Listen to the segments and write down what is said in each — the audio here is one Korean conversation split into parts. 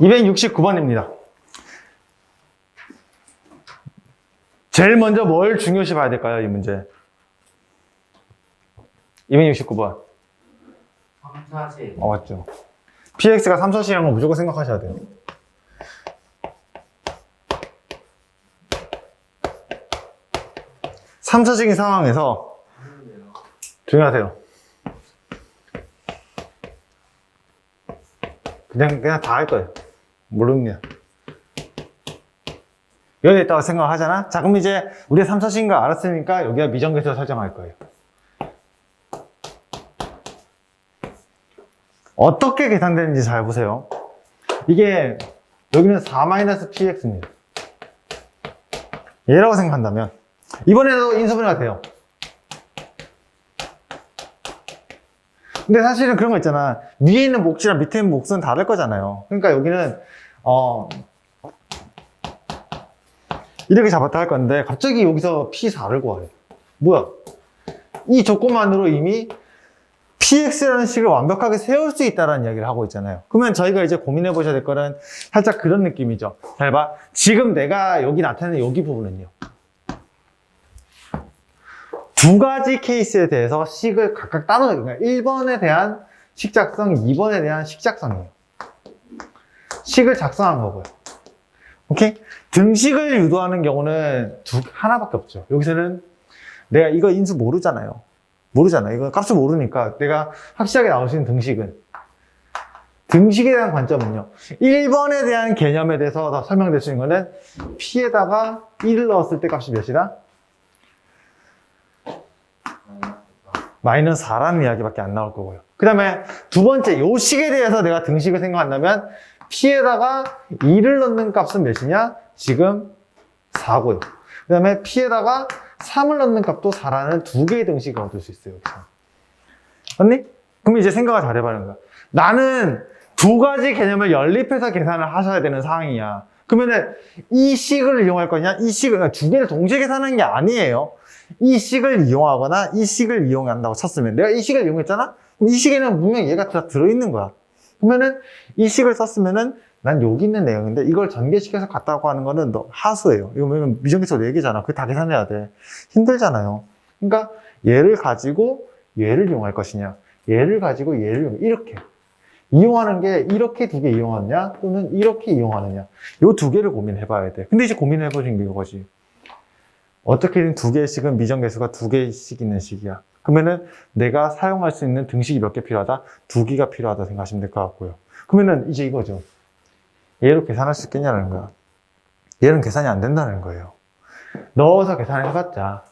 269번입니다. 제일 먼저 뭘 중요시 봐야 될까요, 이 문제? 269번. 삼사시 어, 맞죠. px가 3차시라는 거 무조건 생각하셔야 돼요. 삼차식인 상황에서 조용 하세요. 그냥, 그냥 다 할 거예요. 모릅니다. 여기에 있다고 생각을 하잖아? 자, 그럼 이제 우리가 3차식인 거 알았으니까 여기가 미정계수 설정할 거예요. 어떻게 계산되는지 잘 보세요. 이게 여기는 4-px입니다. 얘라고 생각한다면 이번에도 인수분해가 돼요. 근데 사실은 그런 거 있잖아. 위에 있는 몫이랑 밑에 있는 몫은 다를 거잖아요. 그러니까 여기는 어 이렇게 잡았다 할 건데 갑자기 여기서 P4를 구하래. 뭐야? 이 조건만으로 이미 PX라는 식을 완벽하게 세울 수 있다는 이야기를 하고 있잖아요. 그러면 저희가 이제 고민해 보셔야 될 거는 살짝 그런 느낌이죠. 잘 봐. 지금 내가 여기 나타내는 여기 부분은요. 두 가지 케이스에 대해서 식을 각각 따로 적용해요. 1번에 대한 식작성, 2번에 대한 식작성이에요. 식을 작성한 거고요. 오케이? 등식을 유도하는 경우는 두, 하나밖에 없죠. 여기서는 내가 이거 인수 모르잖아요. 모르잖아. 이거 값을 모르니까 내가 확실하게 나올 수 있는 등식은 등식에 대한 관점은요. 1번에 대한 개념에 대해서 더 설명될 수 있는 거는 P에다가 1을 넣었을 때 값이 몇이다? 마이너스 4라는 이야기밖에 안 나올 거고요. 그 다음에 두 번째, 요 식에 대해서 내가 등식을 생각한다면 P에다가 2를 넣는 값은 몇이냐? 지금 4고요. 그 다음에 P에다가 3을 넣는 값도 4라는 두 개의 등식을 얻을 수 있어요. 여기서. 맞니? 그럼 이제 생각을 잘 해봐는 거야. 나는 두 가지 개념을 연립해서 계산을 하셔야 되는 상황이야. 그러면은 이 식을 이용할 거냐? 이 식을, 그러니까 두 개를 동시에 계산하는 게 아니에요. 이 식을 이용하거나 이 식을 이용한다고 쳤으면 내가 이 식을 이용했잖아? 그럼 이 식에는 분명히 얘가 다 들어있는 거야. 그러면은 이 식을 썼으면은 난 여기 있는 내용인데 이걸 전개시켜서 갔다고 하는 거는 너 하수예요. 이거 왜냐면 미정계수 얘기잖아. 그거 다 계산해야 돼. 힘들잖아요. 그러니까 얘를 가지고 얘를 이용할 것이냐. 얘를 가지고 얘를 이용, 이렇게. 이용하는 게 이렇게 두 개 이용하느냐 또는 이렇게 이용하느냐. 요 두 개를 고민해 봐야 돼. 근데 이제 고민해 보신 게 이거지. 어떻게든 두 개씩은 미정계수가 두 개씩 있는 식이야. 그러면은 내가 사용할 수 있는 등식이 몇 개 필요하다? 두 개가 필요하다 생각하시면 될 것 같고요. 그러면은 이제 이거죠. 얘로 계산할 수 있겠냐는 거야. 얘는 계산이 안 된다는 거예요. 넣어서 계산을 해봤자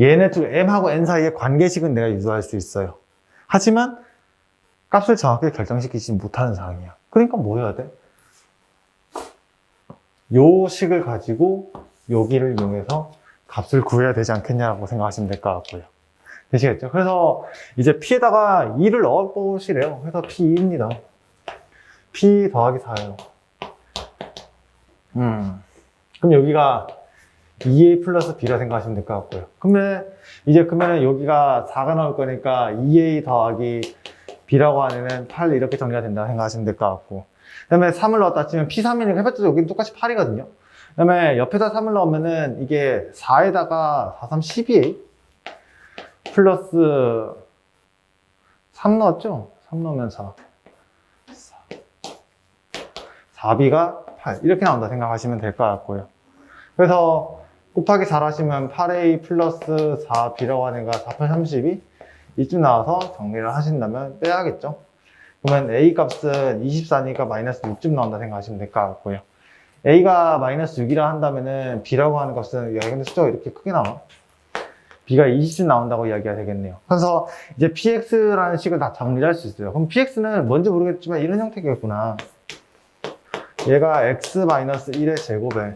얘네 두 m하고 n 사이의 관계식은 내가 유도할 수 있어요. 하지만 값을 정확하게 결정시키지 못하는 상황이야. 그러니까 뭐 해야 돼? 요 식을 가지고 여기를 이용해서 값을 구해야 되지 않겠냐고 생각하시면 될 것 같고요. 되시겠죠? 그래서 이제 P에다가 2를 넣어 보시래요. 그래서 P2입니다. P 더하기 4예요. 음. 그럼 여기가 2A 플러스 B라 생각하시면 될 것 같고요. 그러면 이제 그러면 여기가 4가 나올 거니까 2A 더하기 B라고 하면은 8 이렇게 정리가 된다 생각하시면 될 것 같고. 그 다음에 3을 넣었다 치면 P3이니까 해봤자 여기는 똑같이 8이거든요. 그 다음에 옆에다 3을 넣으면은 이게 4에다가 4, 3, 12A 플러스 3 넣었죠? 3 넣으면 4. 4B가 8. 이렇게 나온다 생각하시면 될 것 같고요. 그래서 곱하기 4 하시면 8A 플러스 4B라고 하는 거 4, 8, 32? 이쯤 나와서 정리를 하신다면 빼야겠죠? 그러면 A 값은 24니까 마이너스 6쯤 나온다 생각하시면 될 것 같고요. A가 마이너스 6이라 한다면은 B라고 하는 값은, 야, 근데 숫자가 이렇게 크게 나와? B가 20쯤 나온다고 이야기가 되겠네요. 그래서 이제 PX라는 식을 다 정리를 할수 있어요. 그럼 PX는 뭔지 모르겠지만 이런 형태겠구나. 얘가 x-1의 제곱에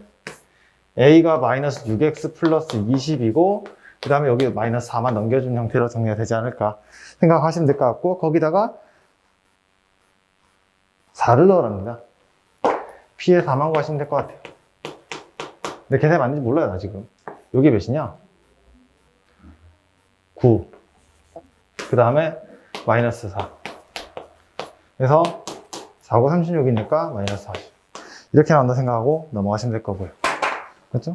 a가 마이너스 6x 플러스 20이고 그 다음에 여기 마이너스 4만 넘겨준 형태로 정리가 되지 않을까 생각하시면 될 것 같고 거기다가 4를 넣으랍니다. P에 4만 구 하시면 될 것 같아요. 근데 계산이 맞는지 몰라요 나 지금. 여기 몇이냐? 9. 그 다음에 마이너스 4. 그래서 4고 36이니까 마이너스 40. 이렇게 나온다 생각하고 넘어가시면 될 거고요. 그렇죠?